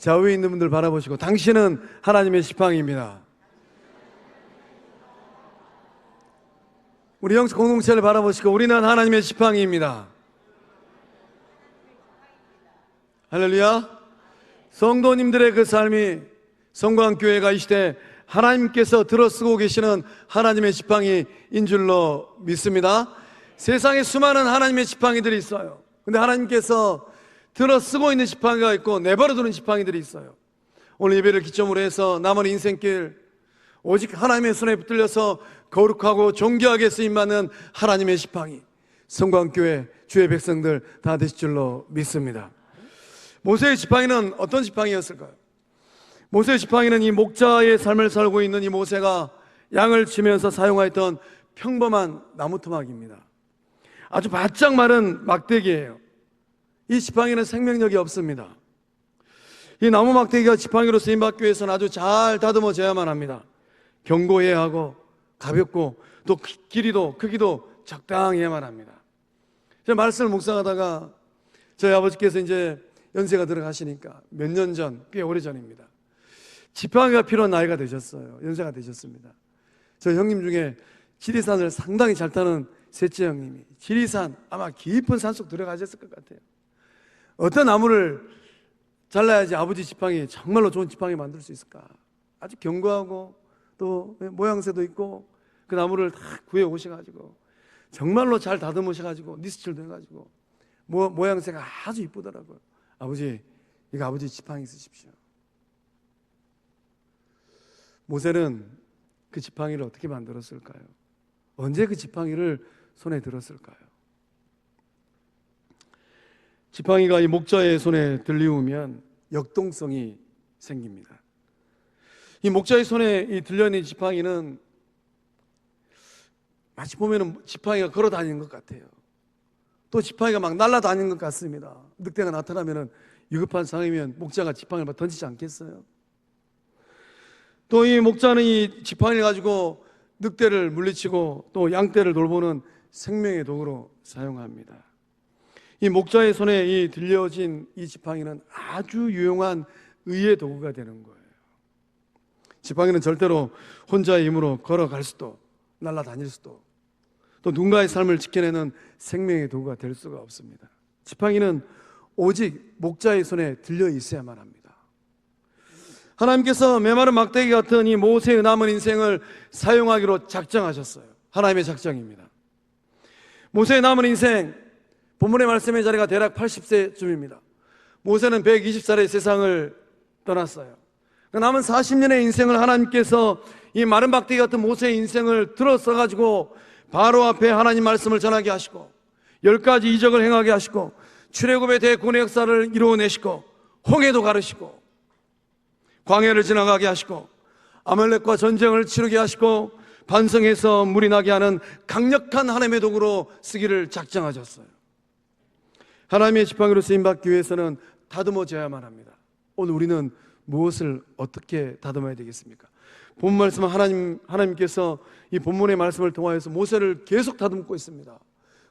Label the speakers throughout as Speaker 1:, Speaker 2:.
Speaker 1: 좌우에 있는 분들 바라보시고 당신은 하나님의 지팡이입니다. 우리 영적 공동체를 바라보시고 우리는 하나님의 지팡이입니다. 할렐루야. 성도님들의 그 삶이 성광교회가 이 시대 하나님께서 들어쓰고 계시는 하나님의 지팡이인 줄로 믿습니다. 세상에 수많은 하나님의 지팡이들이 있어요. 근데 하나님께서 들어 쓰고 있는 지팡이가 있고 내버려 두는 지팡이들이 있어요. 오늘 예배를 기점으로 해서 남은 인생길 오직 하나님의 손에 붙들려서 거룩하고 존귀하게 쓰임받는 하나님의 지팡이 성광교회 주의 백성들 다 되실 줄로 믿습니다. 모세의 지팡이는 어떤 지팡이였을까요? 모세의 지팡이는 이 목자의 삶을 살고 있는 이 모세가 양을 치면서 사용하였던 평범한 나무 토막입니다. 아주 바짝 마른 막대기예요. 이 지팡이는 생명력이 없습니다. 이 나무 막대기가 지팡이로 쓰임받기 위해서는 아주 잘 다듬어져야만 합니다. 견고해야 하고 가볍고 또 크- 길이도 크기도 적당해야만 합니다. 제가 말씀을 묵상하다가 저희 아버지께서 이제 연세가 들어가시니까 몇 년 전, 꽤 오래 전입니다. 지팡이가 필요한 나이가 되셨어요. 연세가 되셨습니다. 저 형님 중에 지리산을 상당히 잘 타는 셋째 형님이 지리산 아마 깊은 산속 들어가셨을 것 같아요. 어떤 나무를 잘라야지 아버지 지팡이 정말로 좋은 지팡이 만들 수 있을까? 아주 견고하고 또 모양새도 있고 그 나무를 다 구해 오셔가지고 정말로 잘 다듬으셔가지고 니스칠도 해가지고 모, 모양새가 아주 이쁘더라고요. 아버지 이거 아버지 지팡이 쓰십시오. 모세는 그 지팡이를 어떻게 만들었을까요? 언제 그 지팡이를 손에 들었을까요? 지팡이가 이 목자의 손에 들리우면 역동성이 생깁니다. 이 목자의 손에 이 들려있는 지팡이는 마치 보면은 지팡이가 걸어 다니는 것 같아요. 또 지팡이가 막 날아다니는 것 같습니다. 늑대가 나타나면은 위급한 상황이면 목자가 지팡이를 막 던지지 않겠어요? 또 이 목자는 이 지팡이를 가지고 늑대를 물리치고 또 양떼를 돌보는 생명의 도구로 사용합니다. 이 목자의 손에 이 들려진 이 지팡이는 아주 유용한 의의 도구가 되는 거예요. 지팡이는 절대로 혼자의 힘으로 걸어갈 수도 날아다닐 수도 또 누군가의 삶을 지켜내는 생명의 도구가 될 수가 없습니다. 지팡이는 오직 목자의 손에 들려 있어야만 합니다. 하나님께서 메마른 막대기 같은 이 모세의 남은 인생을 사용하기로 작정하셨어요. 하나님의 작정입니다. 모세의 남은 인생, 본문의 말씀의 자리가 대략 80세쯤입니다. 모세는 120살에 세상을 떠났어요. 그 남은 40년의 인생을 하나님께서 이 마른 막대기 같은 모세의 인생을 들어서 가지고 바로 앞에 하나님 말씀을 전하게 하시고 열 가지 이적을 행하게 하시고 출애굽의 대군의 역사를 이루어내시고 홍해도 가르시고 광야를 지나가게 하시고 아말렉과 전쟁을 치르게 하시고 반성해서 물이 나게 하는 강력한 하나님의 도구로 쓰기를 작정하셨어요. 하나님의 지팡이로 쓰임 받기 위해서는 다듬어져야만 합니다. 오늘 우리는 무엇을 어떻게 다듬어야 되겠습니까? 본 말씀은 하나님 하나님께서 이 본문의 말씀을 통하여서 모세를 계속 다듬고 있습니다.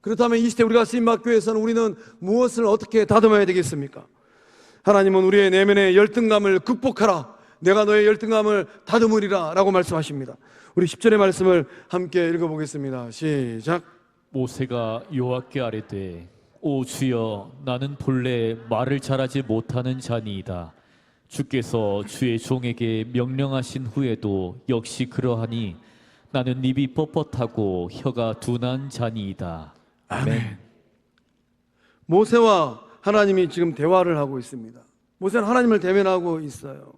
Speaker 1: 그렇다면 이 시대 우리가 쓰임 받기 위해서는 우리는 무엇을 어떻게 다듬어야 되겠습니까? 하나님은 우리의 내면의 열등감을 극복하라. 내가 너의 열등감을 다듬으리라 라고 말씀하십니다. 우리 10절의 말씀을 함께 읽어보겠습니다. 시작.
Speaker 2: 모세가 여호와께 아뢰되 오 주여 나는 본래 말을 잘하지 못하는 자니이다 주께서 주의 종에게 명령하신 후에도 역시 그러하니 나는 입이 뻣뻣하고 혀가 둔한 자니이다 아멘
Speaker 1: 모세와 하나님이 지금 대화를 하고 있습니다. 모세는 하나님을 대면하고 있어요.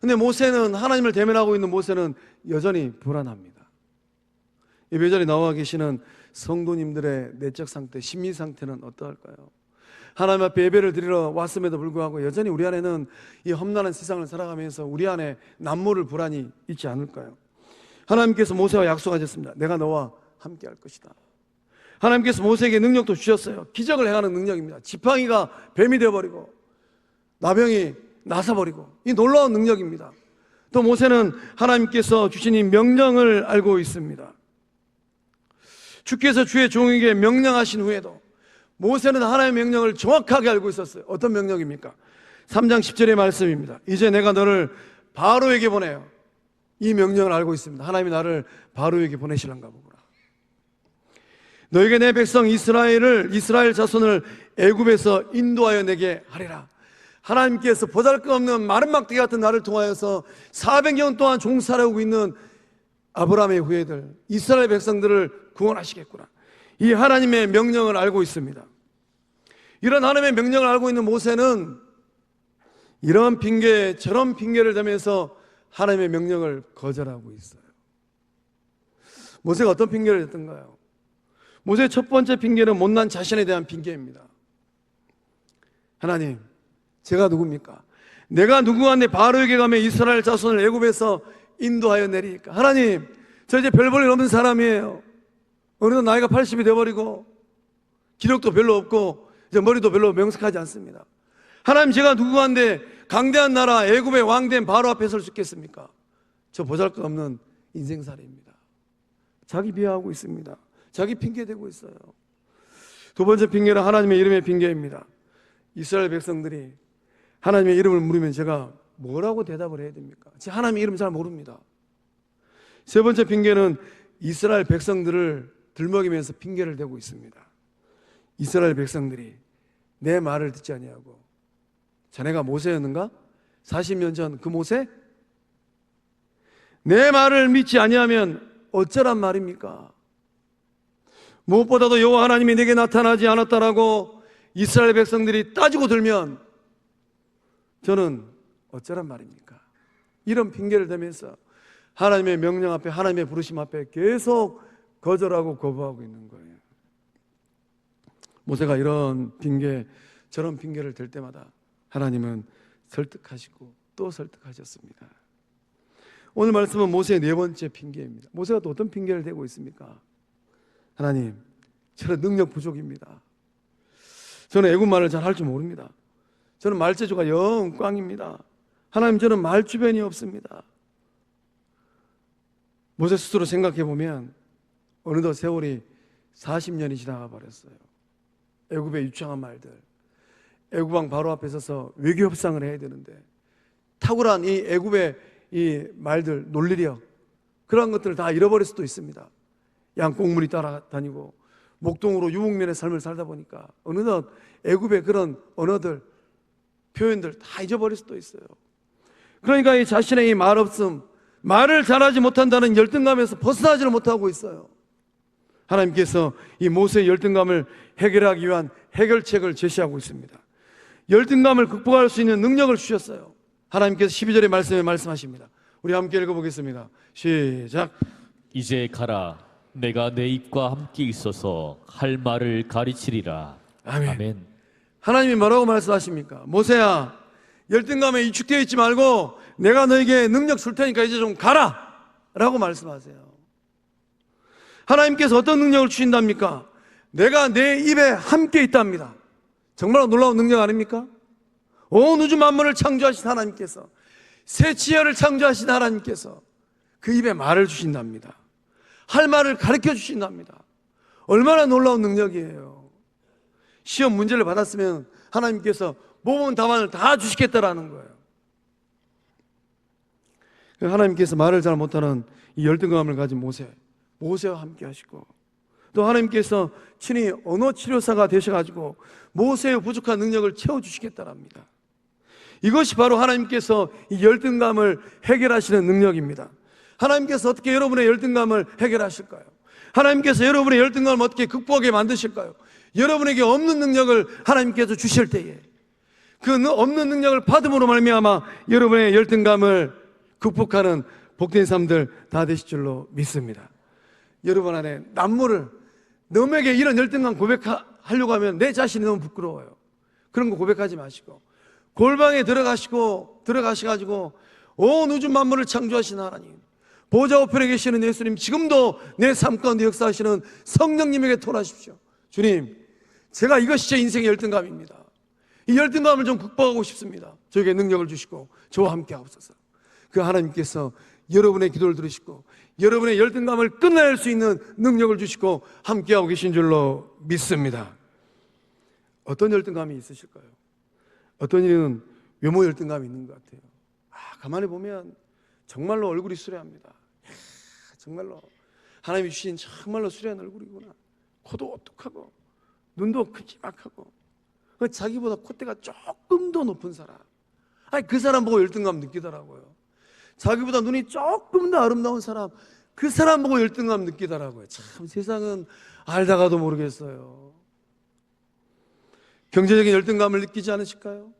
Speaker 1: 근데 모세는 하나님을 대면하고 있는 모세는 여전히 불안합니다. 예배자리 나와 계시는 성도님들의 내적 상태, 심리 상태는 어떠할까요? 하나님 앞에 예배를 드리러 왔음에도 불구하고 여전히 우리 안에는 이 험난한 세상을 살아가면서 우리 안에 남모를 불안이 있지 않을까요? 하나님께서 모세와 약속하셨습니다. 내가 너와 함께 할 것이다. 하나님께서 모세에게 능력도 주셨어요. 기적을 행하는 능력입니다. 지팡이가 뱀이 되어버리고 나병이 나서버리고 이 놀라운 능력입니다. 또 모세는 하나님께서 주신 이 명령을 알고 있습니다. 주께서 주의 종에게 명령하신 후에도 모세는 하나님의 명령을 정확하게 알고 있었어요. 어떤 명령입니까? 3장 10절의 말씀입니다. 이제 내가 너를 바로에게 보내요. 이 명령을 알고 있습니다. 하나님이 나를 바로에게 보내시는가 보구나. 너에게 내 백성 이스라엘을 이스라엘 자손을 애굽에서 인도하여 내게 하리라. 하나님께서 보잘것없는 마른 막대기 같은 나를 통하여서 400년 동안 종살하고 있는 아브라함의 후예들 이스라엘 백성들을 구원하시겠구나. 이 하나님의 명령을 알고 있습니다. 이런 하나님의 명령을 알고 있는 모세는 이런 핑계 저런 핑계를 대면서 하나님의 명령을 거절하고 있어요. 모세가 어떤 핑계를 댔던가요? 모세의 첫 번째 핑계는 못난 자신에 대한 핑계입니다. 하나님, 제가 누굽니까? 내가 누구한테 바로에게 가면 이스라엘 자손을 애굽에서 인도하여 내리니까 하나님, 저 이제 별 볼 일 없는 사람이에요. 어느덧 나이가 80이 돼버리고 기력도 별로 없고 이제 머리도 별로 명석하지 않습니다. 하나님 제가 누구한테 강대한 나라 애굽의 왕된 바로 앞에 설 수 있겠습니까? 저 보잘것없는 인생살이입니다. 자기 비하하고 있습니다. 자기 핑계 대고 있어요. 두 번째 핑계는 하나님의 이름의 핑계입니다. 이스라엘 백성들이 하나님의 이름을 물으면 제가 뭐라고 대답을 해야 됩니까? 제 하나님의 이름 잘 모릅니다. 세 번째 핑계는 이스라엘 백성들을 들먹이면서 핑계를 대고 있습니다. 이스라엘 백성들이 내 말을 듣지 아니하고 자네가 모세였는가? 40년 전 그 모세? 내 말을 믿지 아니하면 어쩌란 말입니까? 무엇보다도 여호와 하나님이 내게 나타나지 않았다라고 이스라엘 백성들이 따지고 들면 저는 어쩌란 말입니까? 이런 핑계를 대면서 하나님의 명령 앞에 하나님의 부르심 앞에 계속 거절하고 거부하고 있는 거예요. 모세가 이런 핑계 저런 핑계를 댈 때마다 하나님은 설득하시고 또 설득하셨습니다. 오늘 말씀은 모세의 네 번째 핑계입니다. 모세가 또 어떤 핑계를 대고 있습니까? 하나님, 저는 능력 부족입니다. 저는 애국말을 잘 할 줄 모릅니다. 저는 말재주가 영 꽝입니다. 하나님, 저는 말 주변이 없습니다. 모세 스스로 생각해 보면 어느덧 세월이 40년이 지나가 버렸어요. 애굽의 유창한 말들, 애굽 왕 바로 앞에 서서 외교 협상을 해야 되는데 탁월한 이 애굽의 이 말들 논리력 그러한 것들을 다 잃어버릴 수도 있습니다. 양꽁물이 따라다니고 목동으로 유목면의 삶을 살다 보니까 어느덧 애굽의 그런 언어들 표현들 다 잊어버릴 수도 있어요. 그러니까 이 자신의 이 말없음 말을 잘하지 못한다는 열등감에서 벗어나지를 못하고 있어요. 하나님께서 이 모세의 열등감을 해결하기 위한 해결책을 제시하고 있습니다. 열등감을 극복할 수 있는 능력을 주셨어요. 하나님께서 12절의 말씀에 말씀하십니다. 우리 함께 읽어보겠습니다. 시작.
Speaker 2: 이제 가라. 내가 내 입과 함께 있어서 할 말을 가르치리라.
Speaker 1: 아멘.
Speaker 2: 아멘.
Speaker 1: 하나님이 뭐라고 말씀하십니까? 모세야, 열등감에 위축되어 있지 말고 내가 너에게 능력 줄 테니까 이제 좀 가라! 라고 말씀하세요. 하나님께서 어떤 능력을 주신답니까? 내가 내 입에 함께 있답니다. 정말 놀라운 능력 아닙니까? 온 우주 만물을 창조하신 하나님께서 새 지혜를 창조하신 하나님께서 그 입에 말을 주신답니다. 할 말을 가르쳐 주신답니다. 얼마나 놀라운 능력이에요. 시험 문제를 받았으면 하나님께서 모범 답안을 다 주시겠다라는 거예요. 하나님께서 말을 잘 못하는 이 열등감을 가진 모세, 모세와 함께 하시고 또 하나님께서 친히 언어 치료사가 되셔가지고 모세의 부족한 능력을 채워주시겠다랍니다. 이것이 바로 하나님께서 이 열등감을 해결하시는 능력입니다. 하나님께서 어떻게 여러분의 열등감을 해결하실까요? 하나님께서 여러분의 열등감을 어떻게 극복하게 만드실까요? 여러분에게 없는 능력을 하나님께서 주실 때에 그 없는 능력을 받음으로 말미암아 여러분의 열등감을 극복하는 복된 삶들 다 되실 줄로 믿습니다. 여러분 안에 남모를 남에게 이런 열등감 고백하려고 하면 내 자신이 너무 부끄러워요. 그런 거 고백하지 마시고 골방에 들어가시고 들어가셔가지고 온 우주 만물을 창조하신 하나님 보좌 우편에 계시는 예수님 지금도 내 삶 가운데 역사하시는 성령님에게 토하십시오. 주님 제가 이것이 제 인생의 열등감입니다. 이 열등감을 좀 극복하고 싶습니다. 저에게 능력을 주시고 저와 함께 하옵소서. 그 하나님께서 여러분의 기도를 들으시고 여러분의 열등감을 끝낼 수 있는 능력을 주시고 함께하고 계신 줄로 믿습니다. 어떤 열등감이 있으실까요? 어떤 일은 외모 열등감이 있는 것 같아요. 아, 가만히 보면 정말로 얼굴이 수려합니다. 이야, 정말로 하나님이 주신 정말로 수려한 얼굴이구나. 코도 오똑하고 눈도 크지막하고 그 자기보다 콧대가 조금 더 높은 사람. 아니 그 사람 보고 열등감 느끼더라고요. 자기보다 눈이 조금 더 아름다운 사람, 그 사람 보고 열등감 느끼더라고요. 참 세상은 알다가도 모르겠어요. 경제적인 열등감을 느끼지 않으실까요?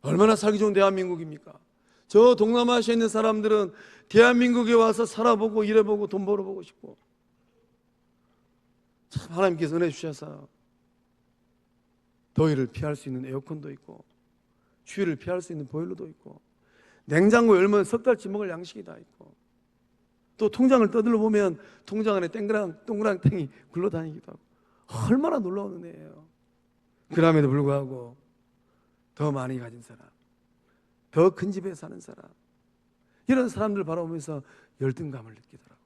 Speaker 1: 얼마나 살기 좋은 대한민국입니까? 저 동남아시아에 있는 사람들은 대한민국에 와서 살아보고 일해보고 돈 벌어보고 싶고 참 하나님께서 은혜 주셔서 더위를 피할 수 있는 에어컨도 있고 추위를 피할 수 있는 보일러도 있고 냉장고 열면 석 달치 먹을 양식이 다 있고 또 통장을 떠들러 보면 통장 안에 땡그랑 동그랑땡이 굴러다니기도 하고 얼마나 놀라운 은혜예요. 그럼에도 불구하고 더 많이 가진 사람, 더 큰 집에 사는 사람 이런 사람들 바라보면서 열등감을 느끼더라고요.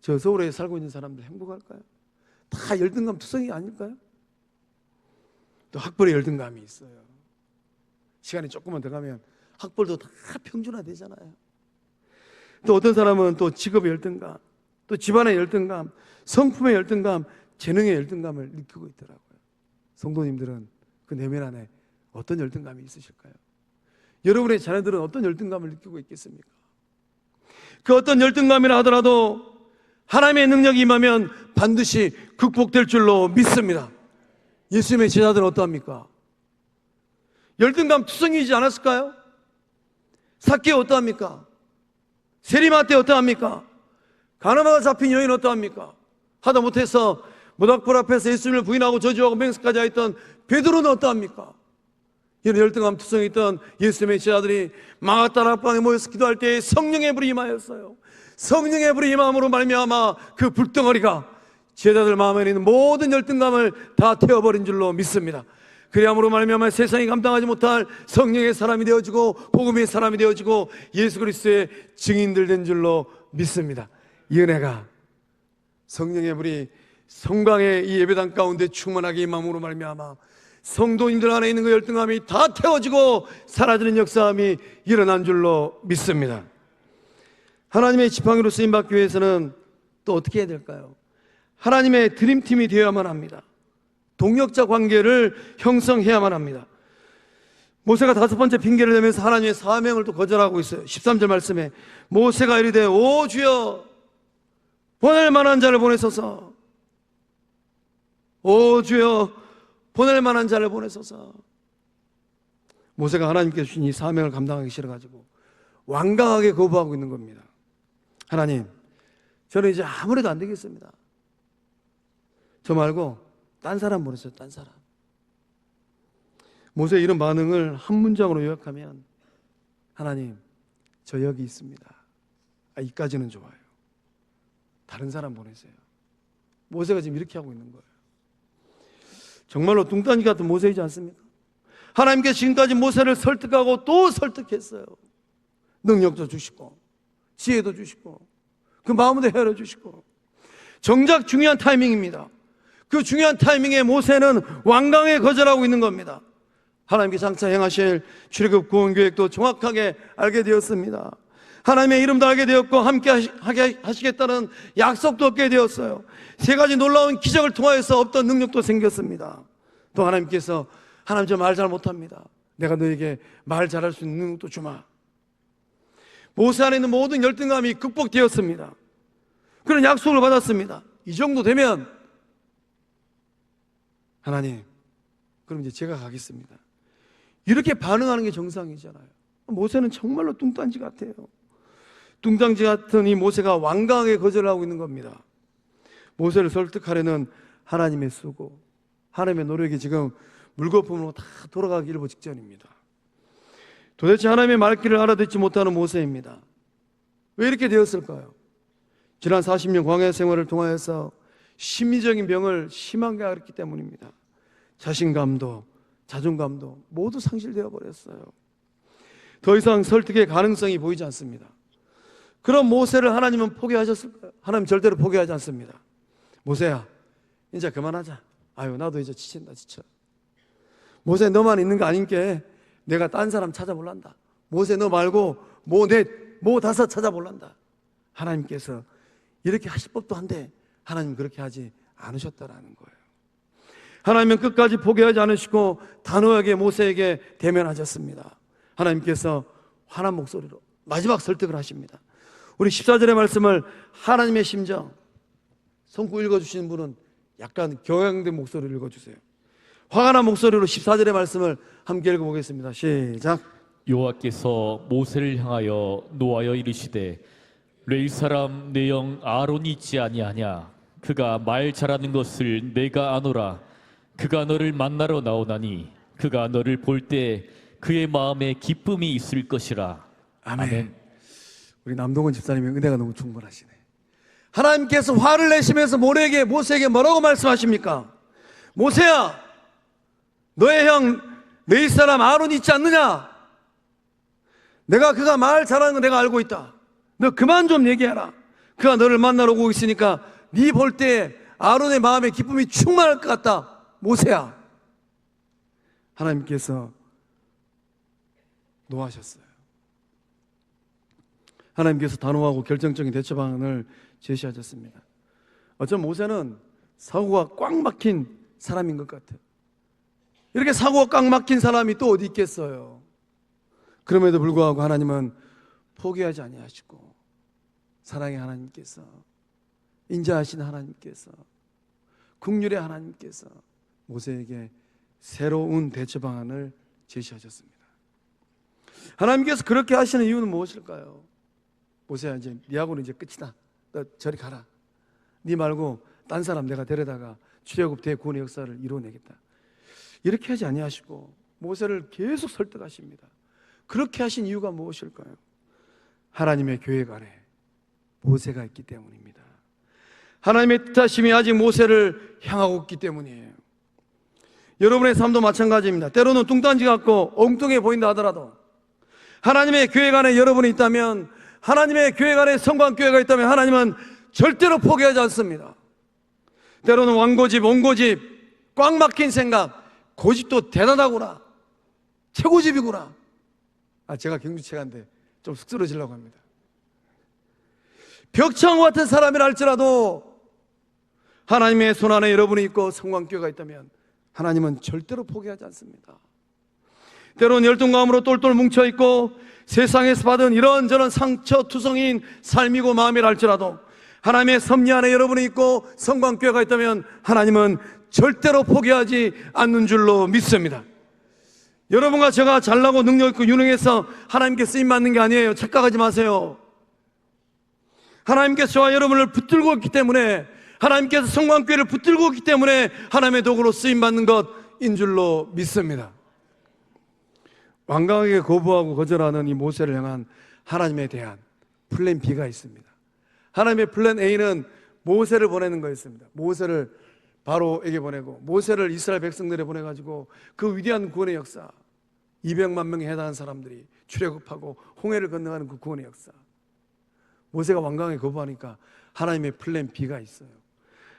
Speaker 1: 저 서울에 살고 있는 사람들 행복할까요? 다 열등감 투성이 아닐까요? 또 학벌의 열등감이 있어요. 시간이 조금만 더 가면 학벌도 다 평준화되잖아요. 또 어떤 사람은 또 직업의 열등감, 또 집안의 열등감, 성품의 열등감, 재능의 열등감을 느끼고 있더라고요. 성도님들은 그 내면 안에 어떤 열등감이 있으실까요? 여러분의 자녀들은 어떤 열등감을 느끼고 있겠습니까? 그 어떤 열등감이라 하더라도 하나님의 능력이 임하면 반드시 극복될 줄로 믿습니다. 예수님의 제자들은 어떠합니까? 열등감 투성이지 않았을까요? 사케 어떠합니까? 세리마 때 어떠합니까? 가나마가 잡힌 여인 어떠합니까? 하다 못해서 모닥불 앞에서 예수님을 부인하고 저주하고 맹세까지 하였던 베드로는 어떠합니까? 이런 열등감 투성이 있던 예수님의 제자들이 마가다라 방에 모여서 기도할 때 성령의 불이 임하였어요. 성령의 불이 임함으로 말미암아 그 불덩어리가 제자들 마음에 있는 모든 열등감을 다 태워버린 줄로 믿습니다. 그리함으로 말미암아 세상이 감당하지 못할 성령의 사람이 되어지고 복음의 사람이 되어지고 예수 그리스도의 증인들 된 줄로 믿습니다. 이 은혜가 성령의 불이 성광의 이 예배당 가운데 충만하게 임함으로 말미암아 성도님들 안에 있는 그 열등감이 다 태워지고 사라지는 역사함이 일어난 줄로 믿습니다. 하나님의 지팡이로 쓰임 받기 위해서는 또 어떻게 해야 될까요? 하나님의 드림팀이 되어야만 합니다. 동역자 관계를 형성해야만 합니다. 모세가 다섯 번째 핑계를 대면서 하나님의 사명을 또 거절하고 있어요. 13절 말씀에 모세가 이르되 오 주여 보낼 만한 자를 보내소서 오 주여 보낼 만한 자를 보내소서 모세가 하나님께 주신 이 사명을 감당하기 싫어 가지고 완강하게 거부하고 있는 겁니다. 하나님, 저는 이제 아무래도 안 되겠습니다. 저 말고 딴 사람 보내세요, 딴 사람. 모세의 이런 반응을 한 문장으로 요약하면 하나님, 저 여기 있습니다. 아, 이까지는 좋아요. 다른 사람 보내세요. 모세가 지금 이렇게 하고 있는 거예요. 정말로 뚱딴지 같은 모세이지 않습니까? 하나님께 지금까지 모세를 설득하고 또 설득했어요. 능력도 주시고, 지혜도 주시고, 그 마음도 헤아려 주시고. 정작 중요한 타이밍입니다. 그 중요한 타이밍에 모세는 완강에 거절하고 있는 겁니다. 하나님께 장차 행하실 출애굽 구원 계획도 정확하게 알게 되었습니다. 하나님의 이름도 알게 되었고 함께 하시겠다는 약속도 얻게 되었어요. 세 가지 놀라운 기적을 통하여서 없던 능력도 생겼습니다. 또 하나님께서 하나님 저 말 잘 못합니다. 내가 너에게 말 잘할 수 있는 능력도 주마. 모세 안에 있는 모든 열등감이 극복되었습니다. 그런 약속을 받았습니다. 이 정도 되면 하나님, 그럼 이제 제가 가겠습니다. 이렇게 반응하는 게 정상이잖아요. 모세는 정말로 뚱딴지 같아요. 뚱딴지 같은 이 모세가 완강하게 거절하고 있는 겁니다. 모세를 설득하려는 하나님의 수고, 하나님의 노력이 지금 물거품으로 다 돌아가기 일보 직전입니다. 도대체 하나님의 말귀를 알아듣지 못하는 모세입니다. 왜 이렇게 되었을까요? 지난 40년 광야 생활을 통하여서 심리적인 병을 심하게 앓았기 때문입니다. 자신감도 자존감도 모두 상실되어 버렸어요. 더 이상 설득의 가능성이 보이지 않습니다. 그럼 모세를 하나님은 포기하셨을까요? 하나님 절대로 포기하지 않습니다. 모세야, 이제 그만하자. 아유, 나도 이제 지친다, 지쳐. 모세 너만 있는 거 아닌게 내가 딴 사람 찾아볼란다. 모세 너 말고 뭐넷뭐 다섯 찾아볼란다. 하나님께서 이렇게 하실 법도 한데 하나님 그렇게 하지 않으셨다라는 거예요. 하나님은 끝까지 포기하지 않으시고 단호하게 모세에게 대면하셨습니다. 하나님께서 화난 목소리로 마지막 설득을 하십니다. 우리 14절의 말씀을 하나님의 심정 성구 읽어주시는 분은 약간 경향된 목소리를 읽어주세요. 화가 난 목소리로 14절의 말씀을 함께 읽어보겠습니다. 시작.
Speaker 2: 여호와께서 모세를 향하여 노하여 이르시되 레위 사람 내 영 아론이 있지 아니하냐 그가 말 잘하는 것을 내가 아노라 그가 너를 만나러 나오나니 그가 너를 볼 때 그의 마음에 기쁨이 있을 것이라
Speaker 1: 아멘. 우리 남동원 집사님의 은혜가 너무 충분하시네. 하나님께서 화를 내시면서 모래에게 모세에게 뭐라고 말씀하십니까? 모세야, 너의 형 네이 사람 아론 있지 않느냐? 내가 그가 말 잘하는 거 내가 알고 있다. 너 그만 좀 얘기해라. 그가 너를 만나러 오고 있으니까 네 볼 때 아론의 마음에 기쁨이 충만할 것 같다. 모세야. 하나님께서 노하셨어요. 하나님께서 단호하고 결정적인 대처 방안을 제시하셨습니다. 어쩜 모세는 사고가 꽉 막힌 사람인 것 같아요. 이렇게 사고가 꽉 막힌 사람이 또 어디 있겠어요? 그럼에도 불구하고 하나님은 포기하지 아니하시고 사랑의 하나님께서 인자하신 하나님께서 국률의 하나님께서 모세에게 새로운 대처 방안을 제시하셨습니다. 하나님께서 그렇게 하시는 이유는 무엇일까요? 모세야 이제 네하고는 이제 끝이다. 너 저리 가라. 네 말고 딴 사람 내가 데려다가 출애굽 대구원의 역사를 이루어내겠다. 이렇게 하지 아니하시고 모세를 계속 설득하십니다. 그렇게 하신 이유가 무엇일까요? 하나님의 교회 안에 모세가 있기 때문입니다. 하나님의 뜻하심이 아직 모세를 향하고 있기 때문이에요. 여러분의 삶도 마찬가지입니다. 때로는 뚱딴지 같고 엉뚱해 보인다 하더라도 하나님의 교회 안에 여러분이 있다면 하나님의 교회 안에 성광교회가 있다면 하나님은 절대로 포기하지 않습니다. 때로는 왕고집, 원고집, 꽉 막힌 생각, 고집도 대단하구나. 최고집이구나. 아, 제가 경주체가인데 좀 쑥스러지려고 합니다. 벽창호 같은 사람이라 할지라도 하나님의 손 안에 여러분이 있고 성광교회가 있다면 하나님은 절대로 포기하지 않습니다. 때로는 열등감으로 똘똘 뭉쳐있고 세상에서 받은 이런저런 상처 투성인 삶이고 마음이라 할지라도 하나님의 섭리 안에 여러분이 있고 성광교회가 있다면 하나님은 절대로 포기하지 않는 줄로 믿습니다. 여러분과 제가 잘나고 능력 있고 유능해서 하나님께 쓰임 받는 게 아니에요. 착각하지 마세요. 하나님께서 저와 여러분을 붙들고 있기 때문에 하나님께서 성광교회를 붙들고 있기 때문에 하나님의 도구로 쓰임 받는 것인 줄로 믿습니다. 완강하게 거부하고 거절하는 이 모세를 향한 하나님에 대한 플랜 B가 있습니다. 하나님의 플랜 A는 모세를 보내는 거였습니다. 모세를 바로에게 보내고 모세를 이스라엘 백성들에 보내 가지고 그 위대한 구원의 역사 200만 명에 해당하는 사람들이 출애굽하고 홍해를 건너가는 그 구원의 역사. 모세가 완강하게 거부하니까 하나님의 플랜 B가 있어요.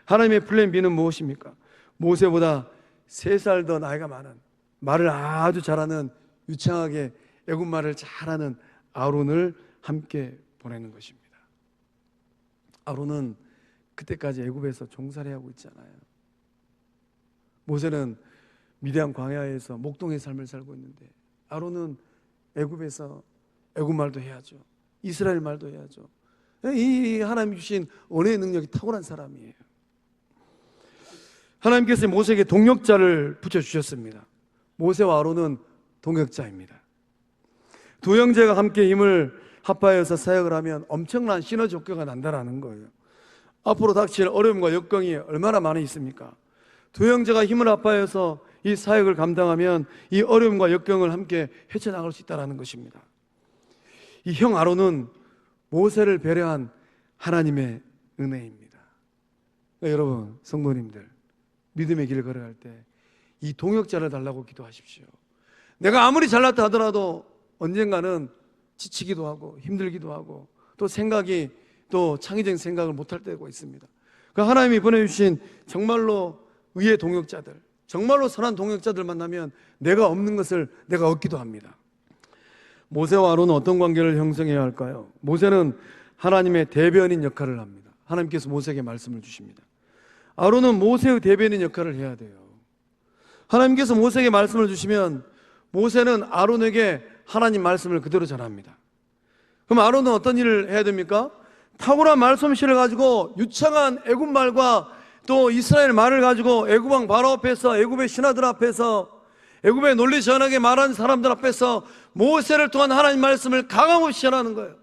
Speaker 1: 하나님의 플랜 B는 무엇입니까? 모세보다 세살더 나이가 많은 말을 아주 잘하는 유창하게 애국말을 잘하는 아론을 함께 보내는 것입니다. 아론은 그때까지 애굽에서 종살이 하고 있잖아요. 모세는 미디안 광야에서 목동의 삶을 살고 있는데 아론은 애굽에서 애굽 말도 해야죠. 이스라엘 말도 해야죠. 이 하나님 주신 언어의 능력이 탁월한 사람이에요. 하나님께서 모세에게 동역자를 붙여 주셨습니다. 모세와 아론은 동역자입니다. 두 형제가 함께 힘을 합하여서 사역을 하면 엄청난 시너지 효과가 난다라는 거예요. 앞으로 닥칠 어려움과 역경이 얼마나 많이 있습니까? 두 형제가 힘을 합하여서 이 사역을 감당하면 이 어려움과 역경을 함께 헤쳐나갈 수 있다는 것입니다. 이 형 아론은 모세를 배려한 하나님의 은혜입니다. 그러니까 여러분, 성도님들, 믿음의 길을 걸어갈 때 이 동역자를 달라고 기도하십시오. 내가 아무리 잘났다 하더라도 언젠가는 지치기도 하고 힘들기도 하고 또 생각이 또 창의적인 생각을 못할 때가 있습니다. 그 하나님이 보내주신 정말로 의의 동역자들, 정말로 선한 동역자들 만나면 내가 없는 것을 내가 얻기도 합니다. 모세와 아론은 어떤 관계를 형성해야 할까요? 모세는 하나님의 대변인 역할을 합니다. 하나님께서 모세에게 말씀을 주십니다. 아론은 모세의 대변인 역할을 해야 돼요. 하나님께서 모세에게 말씀을 주시면 모세는 아론에게 하나님 말씀을 그대로 전합니다. 그럼 아론은 어떤 일을 해야 됩니까? 탁월한 말솜씨를 가지고 유창한 애굽 말과 또 이스라엘 말을 가지고 애굽 왕 바로 앞에서 애굽의 신하들 앞에서 애굽의 논리 전하게 말하는 사람들 앞에서 모세를 통한 하나님 말씀을 강함없이 전하는 거예요.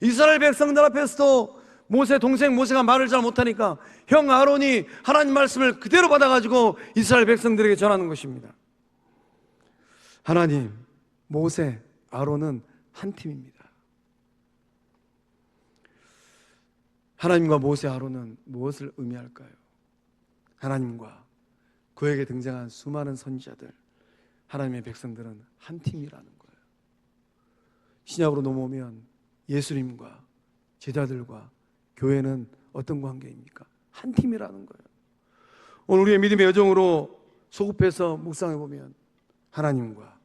Speaker 1: 이스라엘 백성들 앞에서도 모세 동생 모세가 말을 잘 못하니까 형 아론이 하나님 말씀을 그대로 받아가지고 이스라엘 백성들에게 전하는 것입니다. 하나님, 모세, 아론은 한 팀입니다. 하나님과 모세, 아론은 무엇을 의미할까요? 하나님과 그에게 등장한 수많은 선지자들, 하나님의 백성들은 한 팀이라는 거예요. 신약으로 넘어오면 예수님과 제자들과 교회는 어떤 관계입니까? 한 팀이라는 거예요. 오늘 우리의 믿음의 여정으로 소급해서 묵상해 보면 하나님과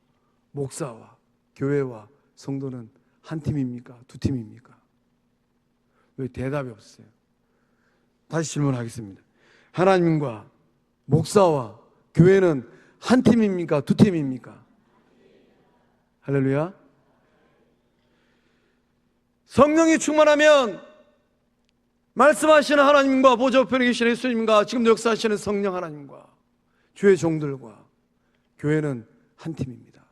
Speaker 1: 목사와 교회와 성도는 한 팀입니까? 두 팀입니까? 왜 대답이 없어요? 다시 질문하겠습니다. 하나님과 목사와 교회는 한 팀입니까? 두 팀입니까? 할렐루야. 성령이 충만하면 말씀하시는 하나님과 보좌편에 계시는 예수님과 지금 역사하시는 성령 하나님과 주의 종들과 교회는 한 팀입니다.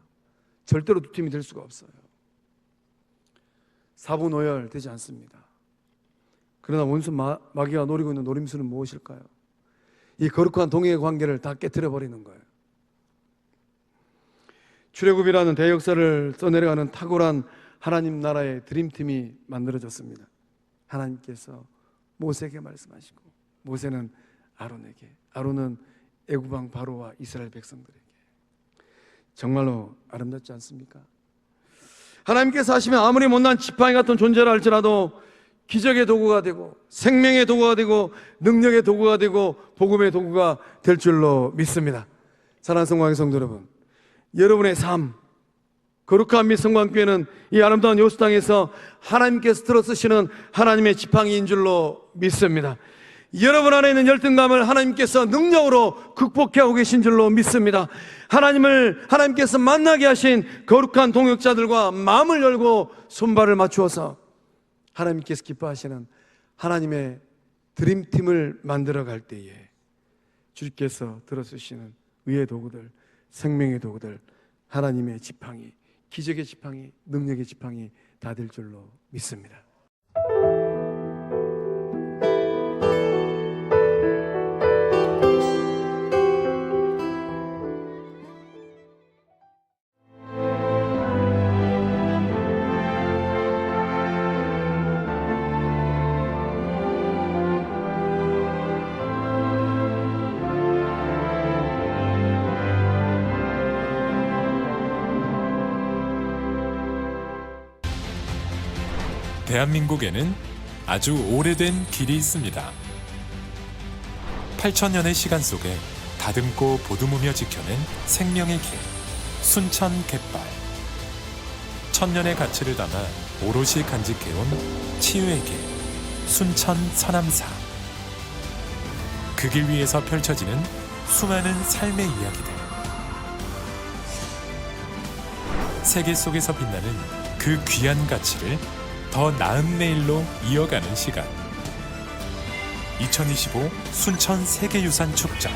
Speaker 1: 절대로 두 팀이 될 수가 없어요. 사분 오열 되지 않습니다. 그러나 원수 마, 마귀가 노리고 있는 노림수는 무엇일까요? 이 거룩한 동행의 관계를 다 깨뜨려 버리는 거예요. 출애굽이라는 대역사를 써내려가는 탁월한 하나님 나라의 드림팀이 만들어졌습니다. 하나님께서 모세에게 말씀하시고 모세는 아론에게 아론은 애굽왕 바로와 이스라엘 백성들에게 정말로 아름답지 않습니까? 하나님께서 하시면 아무리 못난 지팡이 같은 존재라 할지라도 기적의 도구가 되고 생명의 도구가 되고 능력의 도구가 되고 복음의 도구가 될 줄로 믿습니다. 사랑하는 성광의 성도 여러분, 여러분의 삶 거룩한 미 성광교회는 이 아름다운 요수 땅에서 하나님께서 들어 쓰시는 하나님의 지팡이인 줄로 믿습니다. 여러분 안에 있는 열등감을 하나님께서 능력으로 극복하고 계신 줄로 믿습니다. 하나님을 하나님께서 만나게 하신 거룩한 동역자들과 마음을 열고 손발을 맞추어서 하나님께서 기뻐하시는 하나님의 드림팀을 만들어 갈 때에 주님께서 들어 쓰시는 의의 도구들, 생명의 도구들, 하나님의 지팡이, 기적의 지팡이, 능력의 지팡이 다 될 줄로 믿습니다.
Speaker 3: 대한민국에는 아주 오래된 길이 있습니다. 8천년의 시간 속에 다듬고 보듬으며 지켜낸 생명의 길, 순천 갯발. 천년의 가치를 담아 오롯이 간직해온 치유의 길, 순천 서남사. 그 길 위에서 펼쳐지는 수많은 삶의 이야기들. 세계 속에서 빛나는 그 귀한 가치를 더 나은 내일로 이어가는 시간. 2025 순천 세계유산 축전